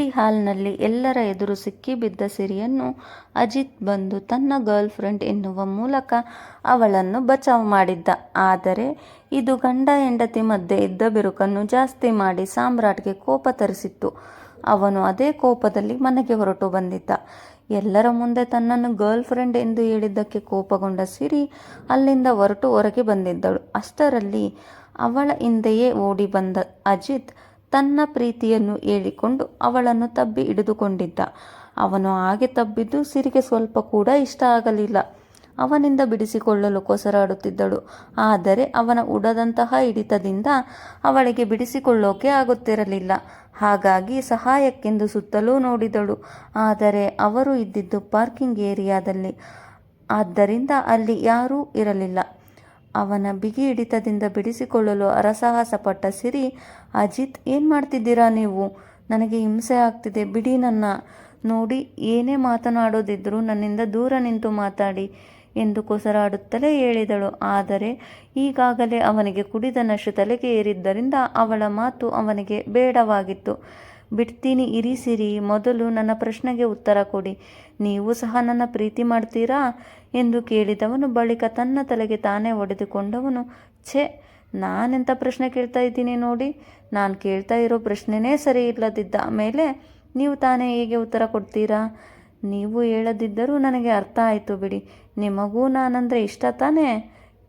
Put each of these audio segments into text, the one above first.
Party ಹಾಲ್ನಲ್ಲಿ ಎಲ್ಲರ ಎದುರು ಸಿಕ್ಕಿಬಿದ್ದ ಸಿರಿಯನ್ನು ಅಜಿತ್ ಬಂದು ತನ್ನ ಗರ್ಲ್ ಫ್ರೆಂಡ್ ಎನ್ನುವ ಮೂಲಕ ಅವಳನ್ನು ಬಚಾವ್ ಮಾಡಿದ್ದ. ಆದರೆ ಇದು ಗಂಡ ಹೆಂಡತಿ ಮಧ್ಯೆ ಇದ್ದ ಬಿರುಕನ್ನು ಜಾಸ್ತಿ ಮಾಡಿ ಸಾಮ್ರಾಟ್ಗೆ ಕೋಪ ತರಿಸಿತ್ತು. ಅವನು ಅದೇ ಕೋಪದಲ್ಲಿ ಮನೆಗೆ ಹೊರಟು ಬಂದಿದ್ದ. ಎಲ್ಲರ ಮುಂದೆ ತನ್ನನ್ನು ಗರ್ಲ್ ಫ್ರೆಂಡ್ ಎಂದು ಹೇಳಿದ್ದಕ್ಕೆ ಕೋಪಗೊಂಡ ಸಿರಿ ಅಲ್ಲಿಂದ ಹೊರಟು ಹೊರಗೆ ಬಂದಿದ್ದಳು. ಅಷ್ಟರಲ್ಲಿ ಅವಳ ಹಿಂದೆಯೇ ಓಡಿ ಬಂದ ಅಜಿತ್ ತನ್ನ ಪ್ರೀತಿಯನ್ನು ಹೇಳಿಕೊಂಡು ಅವಳನ್ನು ತಬ್ಬಿ ಹಿಡಿದುಕೊಂಡಿದ್ದ. ಅವನು ಹಾಗೆ ತಬ್ಬಿದ್ದು ಸಿರಿಗೆ ಸ್ವಲ್ಪ ಕೂಡ ಇಷ್ಟ ಆಗಲಿಲ್ಲ. ಅವನಿಂದ ಬಿಡಿಸಿಕೊಳ್ಳಲು ಕೊಸರಾಡುತ್ತಿದ್ದಳು ಆದರೆ ಅವನ ಉಡದಂತಹ ಹಿಡಿತದಿಂದ ಅವಳಿಗೆ ಬಿಡಿಸಿಕೊಳ್ಳೋಕೆ ಆಗುತ್ತಿರಲಿಲ್ಲ. ಹಾಗಾಗಿ ಸಹಾಯಕ್ಕೆಂದು ಸುತ್ತಲೂ ನೋಡಿದಳು. ಆದರೆ ಅವರು ಇದ್ದಿದ್ದು ಪಾರ್ಕಿಂಗ್ ಏರಿಯಾದಲ್ಲಿ. ಆದ್ದರಿಂದ ಅಲ್ಲಿ ಯಾರೂ ಇರಲಿಲ್ಲ. ಅವನ ಬಿಗಿ ಹಿಡಿತದಿಂದ ಬಿಡಿಸಿಕೊಳ್ಳಲು ಅರಸಾಹಸ ಪಟ್ಟ ಸಿರಿ, ಅಜಿತ್, ಏನು ಮಾಡ್ತಿದ್ದೀರಾ ನೀವು? ನನಗೆ ಹಿಂಸೆ ಆಗ್ತಿದೆ. ಬಿಡಿ ನನ್ನ. ನೋಡಿ, ಏನೇ ಮಾತನಾಡೋದಿದ್ರೂ ನನ್ನಿಂದ ದೂರ ನಿಂತು ಮಾತಾಡಿ ಎಂದು ಕೊಸರಾಡುತ್ತಲೇ ಹೇಳಿದಳು. ಆದರೆ ಈಗಾಗಲೇ ಅವನಿಗೆ ಕುಡಿದ ನಷ್ಟು ತಲೆಗೆ ಏರಿದ್ದರಿಂದ ಅವಳ ಮಾತು ಅವನಿಗೆ ಬೇಡವಾಗಿತ್ತು. ಬಿಡ್ತೀನಿ ಇರಿಸಿರಿ ಮೊದಲು ನನ್ನ ಪ್ರಶ್ನೆಗೆ ಉತ್ತರ ಕೊಡಿ. ನೀವು ಸಹ ನನ್ನ ಪ್ರೀತಿ ಮಾಡ್ತೀರಾ? ಎಂದು ಕೇಳಿದವನು ಬಳಿಕ ತನ್ನ ತಲೆಗೆ ತಾನೇ ಒಡೆದುಕೊಂಡವನು, ಛೆ ನಾನೆಂಥ ಪ್ರಶ್ನೆ ಕೇಳ್ತಾ ಇದ್ದೀನಿ ನೋಡಿ. ನಾನು ಕೇಳ್ತಾ ಇರೋ ಪ್ರಶ್ನೆನೇ ಸರಿ ಇಲ್ಲದಿದ್ದ ಮೇಲೆ ನೀವು ತಾನೇ ಹೇಗೆ ಉತ್ತರ ಕೊಡ್ತೀರಾ? ನೀವು ಹೇಳದಿದ್ದರೂ ನನಗೆ ಅರ್ಥ ಆಯಿತು ಬಿಡಿ. ನಿಮಗೂ ನಾನಂದರೆ ಇಷ್ಟ ತಾನೇ?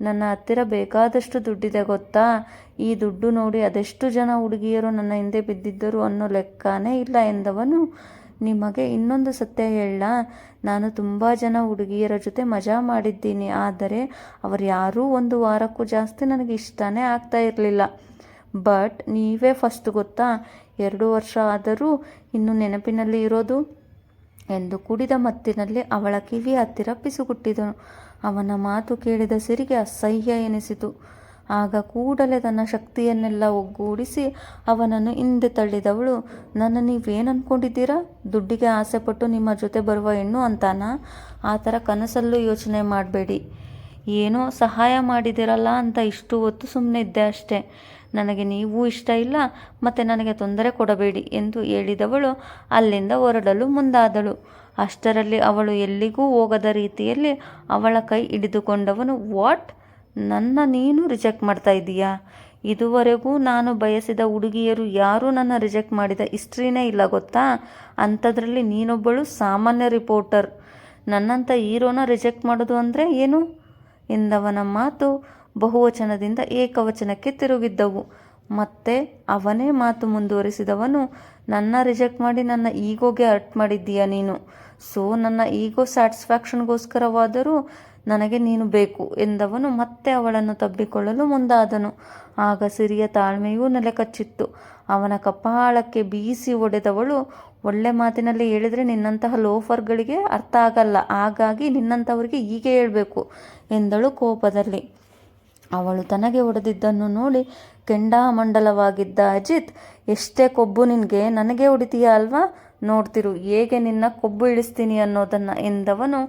ನನ್ನ ಹತ್ತಿರ ಬೇಕಾದಷ್ಟು ದುಡ್ಡಿದೆ ಗೊತ್ತಾ? ಈ ದುಡ್ಡು ನೋಡಿ ಅದೆಷ್ಟು ಜನ ಹುಡುಗಿಯರು ನನ್ನ ಹಿಂದೆ ಬಿದ್ದಿದ್ದರು ಅನ್ನೋ ಲೆಕ್ಕನೇ ಇಲ್ಲ ಎಂದವನು ನಿಮಗೆ ಇನ್ನೊಂದು ಸತ್ಯ ಹೇಳ. ನಾನು ತುಂಬ ಜನ ಹುಡುಗಿಯರ ಜೊತೆ ಮಜಾ ಮಾಡಿದ್ದೀನಿ. ಆದರೆ ಅವರು ಯಾರೂ ಒಂದು ವಾರಕ್ಕೂ ಜಾಸ್ತಿ ನನಗೆ ಇಷ್ಟನೇ ಆಗ್ತಾ ಇರಲಿಲ್ಲ. ಬಟ್ ನೀವೇ ಫಸ್ಟ್ ಗೊತ್ತಾ? ಎರಡು ವರ್ಷ ಆದರೂ ಇನ್ನೂ ನೆನಪಿನಲ್ಲಿ ಇರೋದು? ಎಂದು ಕುಡಿದ ಮತ್ತಿನಲ್ಲಿ ಅವಳ ಕಿವಿ ಹತ್ತಿರ ಪಿಸುಗುಟ್ಟಿದನು. ಅವನ ಮಾತು ಕೇಳಿದ ಸಿರಿಗೆ ಅಸಹ್ಯ ಎನಿಸಿತು. ಆಗ ಕೂಡಲೇ ತನ್ನ ಶಕ್ತಿಯನ್ನೆಲ್ಲ ಒಗ್ಗೂಡಿಸಿ ಅವನನ್ನು ಹಿಂದೆ ತಳ್ಳಿದವಳು. ನನ್ನ ನೀವೇನು ಅಂದ್ಕೊಂಡಿದ್ದೀರಾ ದುಡ್ಡಿಗೆ ಆಸೆಪಟ್ಟು ನಿಮ್ಮ ಜೊತೆ ಬರುವ ಹೆಣ್ಣು ಅಂತಾನ? ಆ ಥರ ಕನಸಲ್ಲೂ ಯೋಚನೆ ಮಾಡಬೇಡಿ. ಏನೋ ಸಹಾಯ ಮಾಡಿದಿರಲ್ಲ ಅಂತ ಇಷ್ಟು ಹೊತ್ತು ಸುಮ್ಮನೆ ಇದ್ದೆ ಅಷ್ಟೇ. ನನಗೆ ನೀವು ಇಷ್ಟ ಇಲ್ಲ, ಮತ್ತು ನನಗೆ ತೊಂದರೆ ಕೊಡಬೇಡಿ ಎಂದು ಹೇಳಿದವಳು ಅಲ್ಲಿಂದ ಹೊರಡಲು ಮುಂದಾದಳು. ಅಷ್ಟರಲ್ಲಿ ಅವಳು ಎಲ್ಲಿಗೂ ಹೋಗದ ರೀತಿಯಲ್ಲಿ ಅವಳ ಕೈ ಹಿಡಿದುಕೊಂಡವನು. ವಾಟ್? ನನ್ನ ನೀನು ರಿಜೆಕ್ಟ್ ಮಾಡ್ತಾ ಇದ್ದೀಯಾ ಇದುವರೆಗೂ ನಾನು ಬಯಸಿದ ಹುಡುಗಿಯರು ಯಾರೂ ನನ್ನ ರಿಜೆಕ್ಟ್ ಮಾಡಿದ ಹಿಸ್ಟ್ರಿನೇ ಇಲ್ಲ ಗೊತ್ತಾ? ಅಂಥದ್ರಲ್ಲಿ ನೀನೊಬ್ಬಳು ಸಾಮಾನ್ಯ ರಿಪೋರ್ಟರ್ ನನ್ನಂಥ ಹೀರೋನ ರಿಜೆಕ್ಟ್ ಮಾಡೋದು ಅಂದರೆ ಏನು? ಎಂದವನ ಮಾತು ಬಹುವಚನದಿಂದ ಏಕವಚನಕ್ಕೆ ತಿರುಗಿದ್ದವು. ಮತ್ತೆ ಅವನೇ ಮಾತು ಮುಂದುವರಿಸಿದವನು, ನನ್ನ ರಿಜೆಕ್ಟ್ ಮಾಡಿ ನನ್ನ ಈಗೋಗೆ ಹರ್ಟ್ ಮಾಡಿದ್ದೀಯಾ ನೀನು? ಸೊ ನನ್ನ ಈಗೋ ಸ್ಯಾಟಿಸ್ಫ್ಯಾಕ್ಷನ್ಗೋಸ್ಕರವಾದರೂ ನನಗೆ ನೀನು ಬೇಕು ಎಂದವನು ಮತ್ತೆ ಅವಳನ್ನು ತಬ್ಬಿಕೊಳ್ಳಲು ಮುಂದಾದನು. ಆಗ ಸಿರಿಯ ತಾಳ್ಮೆಯೂ ನೆಲೆಕಚ್ಚಿತ್ತು. ಅವನ ಕಪಾಳಕ್ಕೆ ಬೀಸಿ ಒಡೆದವಳು ಒಳ್ಳೆ ಮಾತಿನಲ್ಲಿ ಹೇಳಿದರೆ ನಿನ್ನಂತಹ ಲೋಫರ್ಗಳಿಗೆ ಅರ್ಥ ಆಗಲ್ಲ. ಹಾಗಾಗಿ ನಿನ್ನಂಥವರಿಗೆ ಹೀಗೆ ಹೇಳಬೇಕು ಎಂದಳು ಕೋಪದಲ್ಲಿ. ಅವಳು ತನಗೆ ಹೊಡೆದಿದ್ದನ್ನು ನೋಡಿ ಕೆಂಡಾಮಂಡಲವಾಗಿದ್ದ ಅಜಿತ್, ಎಷ್ಟೇ ಕೊಬ್ಬು ನಿನಗೆ, ನನಗೆ ಹೊಡಿತೀಯಾ ಅಲ್ವಾ? ನೋಡ್ತಿರು, ಹೇಗೆ ನಿನ್ನ ಕೊಬ್ಬು ಇಳಿಸ್ತೀನಿ ಅನ್ನೋದನ್ನು ಎಂದವನು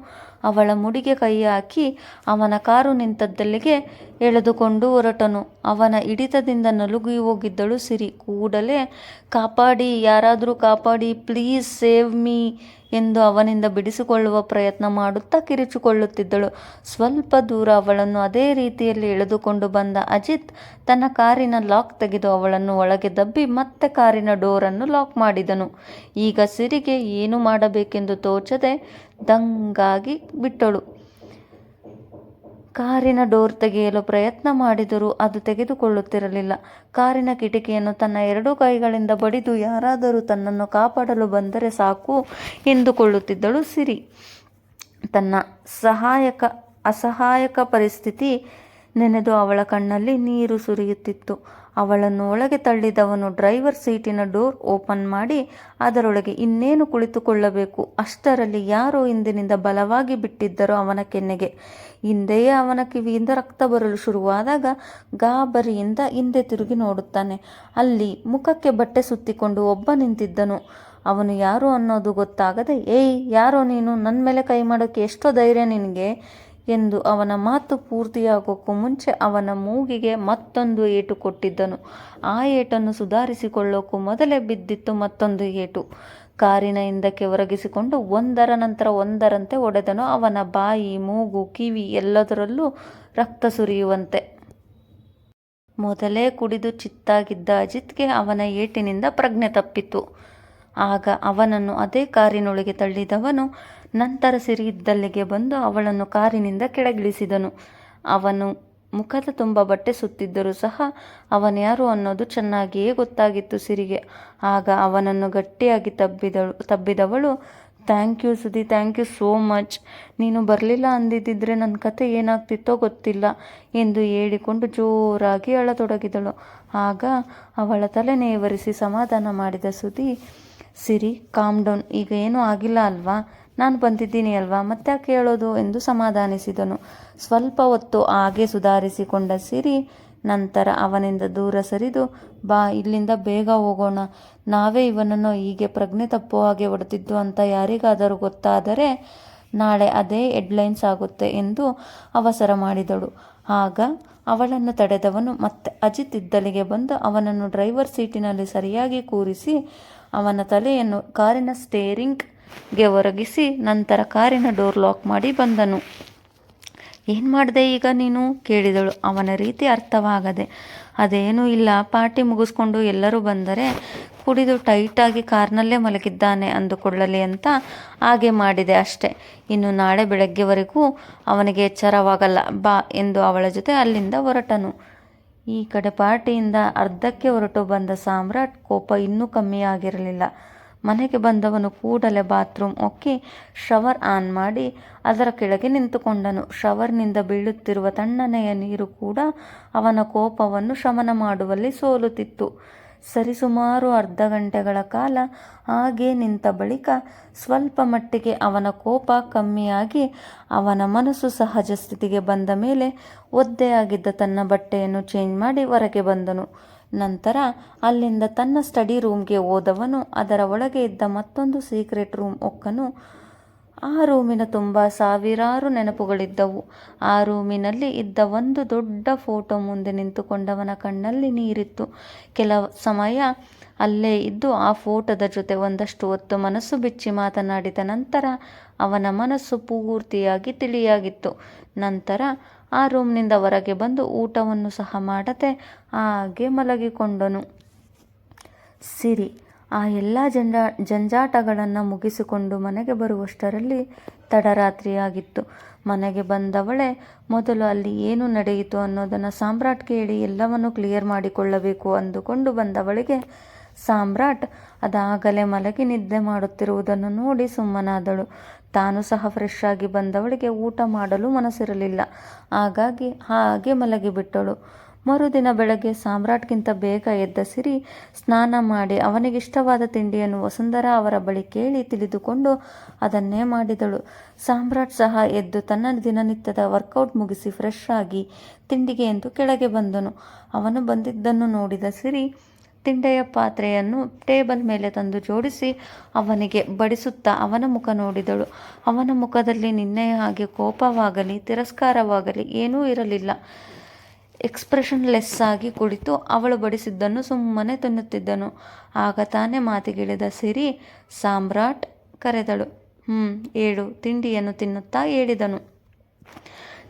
ಅವಳ ಮುಡಿಗೆ ಕೈ ಹಾಕಿ ಅವನ ಕಾರು ನಿಂತದ್ದಲ್ಲಿಗೆ ಎಳೆದುಕೊಂಡು ಹೊರಟನು. ಅವನ ಹಿಡಿತದಿಂದ ನಲುಗಿ ಹೋಗಿದ್ದಳು ಸಿರಿ. ಕೂಡಲೇ, ಕಾಪಾಡಿ, ಯಾರಾದರೂ ಕಾಪಾಡಿ, ಪ್ಲೀಸ್ ಸೇವ್ ಮೀ ಎಂದು ಅವನಿಂದ ಬಿಡಿಸಿಕೊಳ್ಳುವ ಪ್ರಯತ್ನ ಮಾಡುತ್ತಾ ಕಿರಿಚಿಕೊಳ್ಳುತ್ತಿದ್ದಳು. ಸ್ವಲ್ಪ ದೂರ ಅವಳನ್ನು ಅದೇ ರೀತಿಯಲ್ಲಿ ಎಳೆದುಕೊಂಡು ಬಂದ ಅಜಿತ್ ತನ್ನ ಕಾರಿನ ಲಾಕ್ ತೆಗೆದು ಅವಳನ್ನು ಒಳಗೆ ದಬ್ಬಿ ಮತ್ತೆ ಕಾರಿನ ಡೋರನ್ನು ಲಾಕ್ ಮಾಡಿದನು. ಈಗ ಸಿರಿಗೆ ಏನು ಮಾಡಬೇಕೆಂದು ತೋಚದೆ ದಂಗಾಗಿ ಬಿಟ್ಟಳು. ಕಾರಿನ ಡೋರ್ ತೆಗೆಯಲು ಪ್ರಯತ್ನ ಮಾಡಿದರೂ ಅದು ತೆಗೆದುಕೊಳ್ಳುತ್ತಿರಲಿಲ್ಲ. ಕಾರಿನ ಕಿಟಕಿಯನ್ನು ತನ್ನ ಎರಡೂ ಕೈಗಳಿಂದ ಬಡಿದು ಯಾರಾದರೂ ತನ್ನನ್ನು ಕಾಪಾಡಲು ಬಂದರೆ ಸಾಕು ಎಂದುಕೊಳ್ಳುತ್ತಿದ್ದಳು ಸಿರಿ. ತನ್ನ ಸಹಾಯಕ, ಅಸಹಾಯಕ ಪರಿಸ್ಥಿತಿ ನೆನೆದು ಅವಳ ಕಣ್ಣಲ್ಲಿ ನೀರು ಸುರಿಯುತ್ತಿತ್ತು. ಅವಳನ್ನು ಒಳಗೆ ತಳ್ಳಿದವನು ಡ್ರೈವರ್ ಸೀಟಿನ ಡೋರ್ ಓಪನ್ ಮಾಡಿ ಅದರೊಳಗೆ ಇನ್ನೇನು ಕುಳಿತುಕೊಳ್ಳಬೇಕು? ಅಷ್ಟರಲ್ಲಿ ಯಾರೋ ಹಿಂದಿನಿಂದ ಬಲವಾಗಿ ಬಿಟ್ಟಿದ್ದರೋ ಅವನ ಕೆನ್ನೆಗೆ. ಹಿಂದೆಯೇ ಅವನ ಕಿವಿಯಿಂದ ರಕ್ತ ಬರಲು ಶುರುವಾದಾಗ ಗಾಬರಿಯಿಂದ ಹಿಂದೆ ತಿರುಗಿ ನೋಡುತ್ತಾನೆ. ಅಲ್ಲಿ ಮುಖಕ್ಕೆ ಬಟ್ಟೆ ಸುತ್ತಿಕೊಂಡು ಒಬ್ಬ ನಿಂತಿದ್ದನು. ಅವನು ಯಾರು ಅನ್ನೋದು ಗೊತ್ತಾಗದೆ, ಏಯ್, ಯಾರೋ ನೀನು? ನನ್ನ ಮೇಲೆ ಕೈ ಮಾಡೋಕ್ಕೆ ಎಷ್ಟೋ ಧೈರ್ಯ ನಿನಗೆ. ಎಂದು ಅವನ ಮಾತು ಪೂರ್ತಿಯಾಗೋಕ್ಕೂ ಮುಂಚೆ ಅವನ ಮೂಗಿಗೆ ಮತ್ತೊಂದು ಏಟು ಕೊಟ್ಟಿದ್ದನು. ಆ ಏಟನ್ನು ಸುಧಾರಿಸಿಕೊಳ್ಳೋಕ್ಕೂ ಮೊದಲೇ ಬಿದ್ದಿತ್ತು ಮತ್ತೊಂದು ಏಟು. ಕಾರಿನ ಹಿಂದಕ್ಕೆ ಒರಗಿಸಿಕೊಂಡು ಒಂದರ ನಂತರ ಒಂದರಂತೆ ಒಡೆದನು ಅವನ ಬಾಯಿ, ಮೂಗು, ಕಿವಿ ಎಲ್ಲದರಲ್ಲೂ ರಕ್ತ ಸುರಿಯುವಂತೆ. ಮೊದಲೇ ಕುಡಿದು ಚಿತ್ತಾಗಿದ್ದ ಅಜಿತ್ಗೆ ಅವನ ಏಟಿನಿಂದ ಪ್ರಜ್ಞೆ ತಪ್ಪಿತು. ಆಗ ಅವನನ್ನು ಅದೇ ಕಾರಿನೊಳಗೆ ತಳ್ಳಿದವನು ನಂತರ ಸಿರಿಯಿದ್ದಲ್ಲಿಗೆ ಬಂದು ಅವಳನ್ನು ಕಾರಿನಿಂದ ಕೆಳಗಿಳಿಸಿದನು. ಅವನು ಮುಖದ ತುಂಬ ಬಟ್ಟೆ ಸುತ್ತಿದ್ದರೂ ಸಹ ಅವನ್ಯಾರು ಅನ್ನೋದು ಚೆನ್ನಾಗಿಯೇ ಗೊತ್ತಾಗಿತ್ತು ಸಿರಿಗೆ. ಆಗ ಅವನನ್ನು ಗಟ್ಟಿಯಾಗಿ ತಬ್ಬಿದಳು, ತಬ್ಬಿದವಳು thank you Sudi thank you so much ನೀನು ಬರಲಿಲ್ಲ ಅಂದಿದ್ದಿದ್ರೆ ನನ್ನ ಕತೆ ಏನಾಗ್ತಿತ್ತೋ ಗೊತ್ತಿಲ್ಲ ಎಂದು ಹೇಳಿಕೊಂಡು ಜೋರಾಗಿ ಅಳತೊಡಗಿದಳು. ಆಗ ಅವಳ ತಲೆ ನೇವರಿಸಿ ಸಮಾಧಾನ ಮಾಡಿದ ಸುದಿ ಸಿರಿ ಕಾಮ್ ಡೌನ್ ಈಗ ಏನೂ ಆಗಿಲ್ಲ ಅಲ್ವಾ? ನಾನು ಬಂದಿದ್ದೀನಿ ಅಲ್ವಾ? ಮತ್ತೆ ಕೇಳೋದು ಎಂದು ಸಮಾಧಾನಿಸಿದನು. ಸ್ವಲ್ಪ ಹೊತ್ತು ಹಾಗೆ ಸುಧಾರಿಸಿಕೊಂಡ ಸಿರಿ ನಂತರ ಅವನಿಂದ ದೂರ ಸರಿದು, ಬಾ, ಇಲ್ಲಿಂದ ಬೇಗ ಹೋಗೋಣ. ನಾವೇ ಇವನನ್ನು ಹೀಗೆ ಪ್ರಜ್ಞೆ ತಪ್ಪು ಹಾಗೆ ಹೊಡೆದಿದ್ದು ಅಂತ ಯಾರಿಗಾದರೂ ಗೊತ್ತಾದರೆ ನಾಳೆ ಅದೇ ಹೆಡ್ಲೈನ್ಸ್ ಆಗುತ್ತೆ ಎಂದು ಅವಸರ ಮಾಡಿದಳು. ಆಗ ಅವಳನ್ನು ತಡೆದವನು ಮತ್ತೆ ಅಜಿತ್ ಇದ್ದಲಿಗೆ ಬಂದು ಅವನನ್ನು ಡ್ರೈವರ್ ಸೀಟಿನಲ್ಲಿ ಸರಿಯಾಗಿ ಕೂರಿಸಿ ಅವನ ತಲೆಯನ್ನು ಕಾರಿನ ಸ್ಟೇರಿಂಗ್ಗೆ ಒರಗಿಸಿ ನಂತರ ಕಾರಿನ ಡೋರ್ ಲಾಕ್ ಮಾಡಿ ಬಂದನು. ಏನು ಮಾಡಿದೆ ಈಗ ನೀನು? ಕೇಳಿದಳು. ಅವನ ರೀತಿ ಅರ್ಥವಾಗದೆ. ಅದೇನೂ ಇಲ್ಲ. ಪಾರ್ಟಿ ಮುಗಿಸ್ಕೊಂಡು ಎಲ್ಲರೂ ಬಂದರೆ ಕುಡಿದು ಟೈಟಾಗಿ ಕಾರ್ನಲ್ಲೇ ಮಲಗಿದ್ದಾನೆ ಅಂದುಕೊಳ್ಳಲಿ ಅಂತ ಹಾಗೆ ಮಾಡಿದೆ ಅಷ್ಟೆ. ಇನ್ನು ನಾಳೆ ಬೆಳಗ್ಗೆವರೆಗೂ ಅವನಿಗೆ ಎಚ್ಚರವಾಗಲ್ಲ. ಬಾ ಎಂದು ಅವಳ ಜೊತೆ ಅಲ್ಲಿಂದ ಹೊರಟನು. ಈ ಕಡೆ ಪಾರ್ಟಿಯಿಂದ ಅರ್ಧಕ್ಕೆ ಹೊರಟು ಬಂದ ಸಾಮ್ರಾಟ್ ಕೋಪ ಇನ್ನೂ ಕಮ್ಮಿಯಾಗಿರಲಿಲ್ಲ. ಮನೆಗೆ ಬಂದವನು ಕೂಡಲೇ ಬಾತ್ರೂಮ್ ಒಕ್ಕಿ ಶವರ್ ಆನ್ ಮಾಡಿ ಅದರ ಕೆಳಗೆ ನಿಂತುಕೊಂಡನು. ಶವರ್ನಿಂದ ಬೀಳುತ್ತಿರುವ ತಣ್ಣನೆಯ ನೀರು ಕೂಡ ಅವನ ಕೋಪವನ್ನು ಶಮನ ಮಾಡುವಲ್ಲಿ ಸೋಲುತ್ತಿತ್ತು. ಸರಿಸುಮಾರು ಅರ್ಧ ಗಂಟೆಗಳ ಕಾಲ ಹಾಗೆ ನಿಂತ ಬಳಿಕ ಸ್ವಲ್ಪ ಮಟ್ಟಿಗೆ ಅವನ ಕೋಪ ಕಮ್ಮಿಯಾಗಿ ಅವನ ಮನಸ್ಸು ಸಹಜ ಸ್ಥಿತಿಗೆ ಬಂದ ಮೇಲೆ ಒದ್ದೆಯಾಗಿದ್ದ ತನ್ನ ಬಟ್ಟೆಯನ್ನು ಚೇಂಜ್ ಮಾಡಿ ಹೊರಗೆ ಬಂದನು. ನಂತರ ಅಲ್ಲಿಂದ ತನ್ನ ಸ್ಟಡಿ ರೂಮ್ಗೆ ಹೋದವನು ಅದರ ಒಳಗೆ ಇದ್ದ ಮತ್ತೊಂದು ಸೀಕ್ರೆಟ್ ರೂಮ್ ಒಕ್ಕನು ಆ ರೂಮಿನ ತುಂಬ ಸಾವಿರಾರು ನೆನಪುಗಳಿದ್ದವು. ಆ ರೂಮಿನಲ್ಲಿ ಇದ್ದ ಒಂದು ದೊಡ್ಡ ಫೋಟೋ ಮುಂದೆ ನಿಂತುಕೊಂಡವನ ಕಣ್ಣಲ್ಲಿ ನೀರಿತ್ತು. ಕೆಲ ಸಮಯ ಅಲ್ಲೇ ಇದ್ದು ಆ ಫೋಟೋದ ಜೊತೆ ಒಂದಷ್ಟು ಹೊತ್ತು ಮನಸ್ಸು ಬಿಚ್ಚಿ ಮಾತನಾಡಿದ ನಂತರ ಅವನ ಮನಸ್ಸು ಪೂರ್ತಿಯಾಗಿ ತಿಳಿಯಾಗಿತ್ತು. ನಂತರ ಆ ರೂಮ್ನಿಂದ ಹೊರಗೆ ಬಂದು ಊಟವನ್ನು ಸಹ ಮಾಡದೆ ಹಾಗೆ ಮಲಗಿಕೊಂಡನು. ಸಿರಿ ಆ ಎಲ್ಲ ಜಂಜಾ, ಜಂಜಾಟಗಳನ್ನು ಮುಗಿಸಿಕೊಂಡು ಮನೆಗೆ ಬರುವಷ್ಟರಲ್ಲಿ ತಡರಾತ್ರಿಯಾಗಿತ್ತು. ಮನೆಗೆ ಬಂದವಳೆ, ಮೊದಲು ಅಲ್ಲಿ ಏನು ನಡೆಯಿತು ಅನ್ನೋದನ್ನು ಸಾಮ್ರಾಟ್ ಕೇಳಿ ಎಲ್ಲವನ್ನು ಕ್ಲಿಯರ್ ಮಾಡಿಕೊಳ್ಳಬೇಕು ಅಂದುಕೊಂಡು ಬಂದವಳಿಗೆ, ಸಾಮ್ರಾಟ್, ಅದಾಗಲೇ ಮಲಗಿ ನಿದ್ದೆ ಮಾಡುತ್ತಿರುವುದನ್ನು ನೋಡಿ ಸುಮ್ಮನಾದಳು. ತಾನು ಸಹ ಫ್ರೆಶ್ ಆಗಿ ಬಂದವಳಿಗೆ ಊಟ ಮಾಡಲು ಮನಸ್ಸಿರಲಿಲ್ಲ. ಹಾಗಾಗಿ, ಹಾಗೆ ಮಲಗಿಬಿಟ್ಟಳು. ಮರುದಿನ ಬೆಳಗ್ಗೆ ಸಾಮ್ರಾಟ್ಗಿಂತ ಬೇಗ ಎದ್ದ ಸಿರಿ ಸ್ನಾನ ಮಾಡಿ ಅವನಿಗಿಷ್ಟವಾದ ತಿಂಡಿಯನ್ನು ವಸುಂಧರಾ ಅವರ ಬಳಿ ಕೇಳಿ ತಿಳಿದುಕೊಂಡು ಅದನ್ನೇ ಮಾಡಿದಳು. ಸಾಮ್ರಾಟ್ ಸಹ ಎದ್ದು ತನ್ನ ದಿನನಿತ್ಯದ ವರ್ಕೌಟ್ ಮುಗಿಸಿ ಫ್ರೆಶ್ ಆಗಿ ತಿಂಡಿಗೆ ಎಂದು ಕೆಳಗೆ ಬಂದನು. ಅವನು ಬಂದಿದ್ದನ್ನು ನೋಡಿದ ಸಿರಿ ತಿಂಡೆಯ ಪಾತ್ರೆಯನ್ನು ಟೇಬಲ್ ಮೇಲೆ ತಂದು ಜೋಡಿಸಿ ಅವನಿಗೆ ಬಡಿಸುತ್ತಾ ಅವನ ಮುಖ ನೋಡಿದಳು. ಅವನ ಮುಖದಲ್ಲಿ ನಿನ್ನೆಯ ಹಾಗೆ ಕೋಪವಾಗಲಿ, ತಿರಸ್ಕಾರವಾಗಲಿ ಏನೂ ಇರಲಿಲ್ಲ. ಎಕ್ಸ್ಪ್ರೆಷನ್ ಲೆಸ್ ಆಗಿ ಕುಳಿತು ಅವಳು ಬಡಿಸಿದ್ದನ್ನು ಸುಮ್ಮನೆ ತಿನ್ನುತ್ತಿದ್ದನು. ಆಗ ತಾನೇ ಮಾತಿಗಿಳಿದ ಸಿರಿ ಸಾಮ್ರಾಟ್ ಕರೆದಳು ಹ್ಞೂ ಏಳು, ತಿಂಡಿಯನ್ನು ತಿನ್ನುತ್ತಾ ಹೇಳಿದನು.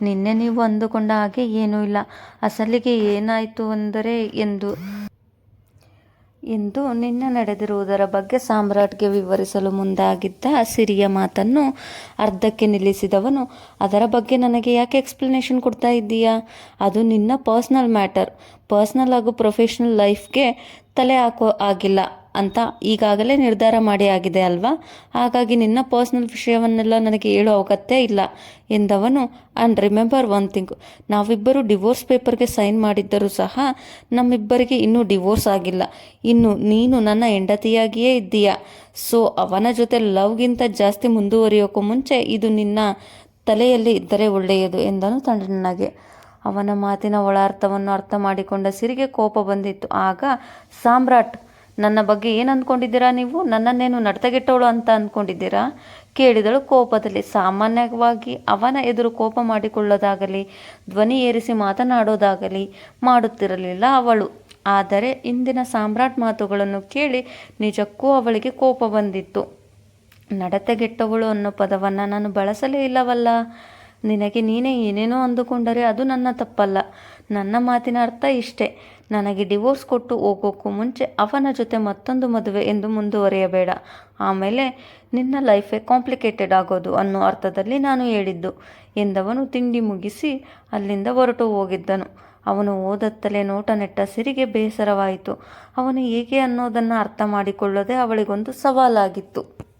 ನಿನ್ನೆ ನೀವು ಅಂದುಕೊಂಡ ಹಾಗೆ ಏನೂ ಇಲ್ಲ. ಅಸಲಿಗೆ ಏನಾಯಿತು ಅಂದರೆ ಎಂದು ಎಂದು ನಿನ್ನೆ ನಡೆದಿರುವುದರ ಬಗ್ಗೆ ಸಾಮ್ರಾಟ್ಗೆ ವಿವರಿಸಲು ಮುಂದಾಗಿದ್ದ ಸಿರಿಯ ಮಾತನ್ನು ಅರ್ಧಕ್ಕೆ ನಿಲ್ಲಿಸಿದವನು, ಅದರ ಬಗ್ಗೆ ನನಗೆ ಯಾಕೆ ಎಕ್ಸ್ಪ್ಲನೇಷನ್ ಕೊಡ್ತಾ ಇದ್ದೀಯಾ? ಅದು ನಿನ್ನ ಪರ್ಸ್ನಲ್ ಮ್ಯಾಟರ್ ಪರ್ಸ್ನಲ್ ಹಾಗೂ ಪ್ರೊಫೆಷ್ನಲ್ ಲೈಫ್ಗೆ ತಲೆ ಹಾಕೋ ಆಗಿಲ್ಲ ಅಂತ ಈಗಾಗಲೇ ನಿರ್ಧಾರ ಮಾಡಿ ಆಗಿದೆ ಅಲ್ವಾ? ಹಾಗಾಗಿ ನಿನ್ನ ಪರ್ಸ್ನಲ್ ವಿಷಯವನ್ನೆಲ್ಲ ನನಗೆ ಹೇಳೋ ಅಗತ್ಯ ಇಲ್ಲ ಎಂದವನು ಆ್ಯಂಡ್ ರಿಮೆಂಬರ್ ಒನ್ ಥಿಂಗ್ ನಾವಿಬ್ಬರು ಡಿವೋರ್ಸ್ ಪೇಪರ್ಗೆ ಸೈನ್ ಮಾಡಿದ್ದರೂ ಸಹ ನಮ್ಮಿಬ್ಬರಿಗೆ ಇನ್ನೂ ಡಿವೋರ್ಸ್ ಆಗಿಲ್ಲ. ಇನ್ನು ನೀನು ನನ್ನ ಹೆಂಡತಿಯಾಗಿಯೇ ಇದ್ದೀಯ? ಸೊ ಅವನ ಜೊತೆ ಲವ್ಗಿಂತ ಜಾಸ್ತಿ ಮುಂದುವರಿಯೋಕ್ಕೂ ಮುಂಚೆ ಇದು ನಿನ್ನ ತಲೆಯಲ್ಲಿ ಇದ್ದರೆ ಒಳ್ಳೆಯದು ಎಂದನು ತಂಡನಾಗೆ ಅವನ ಮಾತಿನ ಒಳಾರ್ಥವನ್ನು ಅರ್ಥ ಮಾಡಿಕೊಂಡ ಸಿರಿಗೆ ಕೋಪ ಬಂದಿತ್ತು. ಆಗ ಸಾಮ್ರಾಟ್ ನನ್ನ ಬಗ್ಗೆ ಏನು ಅಂದ್ಕೊಂಡಿದ್ದೀರಾ ನೀವು? ನನ್ನನ್ನೇನು ನಡ್ತಗೆಟ್ಟವಳು ಅಂತ ಅಂದ್ಕೊಂಡಿದ್ದೀರಾ ಕೇಳಿದಳು ಕೋಪದಲ್ಲಿ. ಸಾಮಾನ್ಯವಾಗಿ ಅವನ ಎದುರು ಕೋಪ ಮಾಡಿಕೊಳ್ಳೋದಾಗಲಿ, ಧ್ವನಿ ಏರಿಸಿ ಮಾತನಾಡೋದಾಗಲಿ ಮಾಡುತ್ತಿರಲಿಲ್ಲ ಅವಳು. ಆದರೆ ಇಂದಿನ ಸಾಮ್ರಾಟ್ ಮಾತುಗಳನ್ನು ಕೇಳಿ ನಿಜಕ್ಕೂ ಅವಳಿಗೆ ಕೋಪ ಬಂದಿತ್ತು. ನಡತೆಗೆಟ್ಟವಳು ಅನ್ನೋ ಪದವನ್ನು ನಾನು ಬಳಸಲೇ ಇಲ್ಲವಲ್ಲ. ನಿನಗೆ ನೀನೇ ಏನೇನೋ ಅಂದುಕೊಂಡರೆ ಅದು ನನ್ನ ತಪ್ಪಲ್ಲ. ನನ್ನ ಮಾತಿನ ಅರ್ಥ ಇಷ್ಟೇ. ನನಗೆ ಡಿವೋರ್ಸ್ ಕೊಟ್ಟು ಹೋಗೋಕ್ಕೂ ಮುಂಚೆ ಅವನ ಜೊತೆ ಮತ್ತೊಂದು ಮದುವೆ ಎಂದು ಮುಂದುವರಿಯಬೇಡ. ಆಮೇಲೆ ನಿನ್ನ ಲೈಫೇ ಕಾಂಪ್ಲಿಕೇಟೆಡ್ ಆಗೋದು ಅನ್ನೋ ಅರ್ಥದಲ್ಲಿ ನಾನು ಹೇಳಿದ್ದು ಎಂದವನು ತಿಂಡಿ ಮುಗಿಸಿ ಅಲ್ಲಿಂದ ಹೊರಟು ಹೋಗಿದ್ದನು. ಅವನು ಓದತ್ತಲೇ ನೋಟ ನೆಟ್ಟ ಸಿರಿಗೆ ಬೇಸರವಾಯಿತು. ಅವನು ಹೇಗೆ ಅನ್ನೋದನ್ನು ಅರ್ಥ ಮಾಡಿಕೊಳ್ಳದೆ ಅವಳಿಗೊಂದು ಸವಾಲಾಗಿತ್ತು.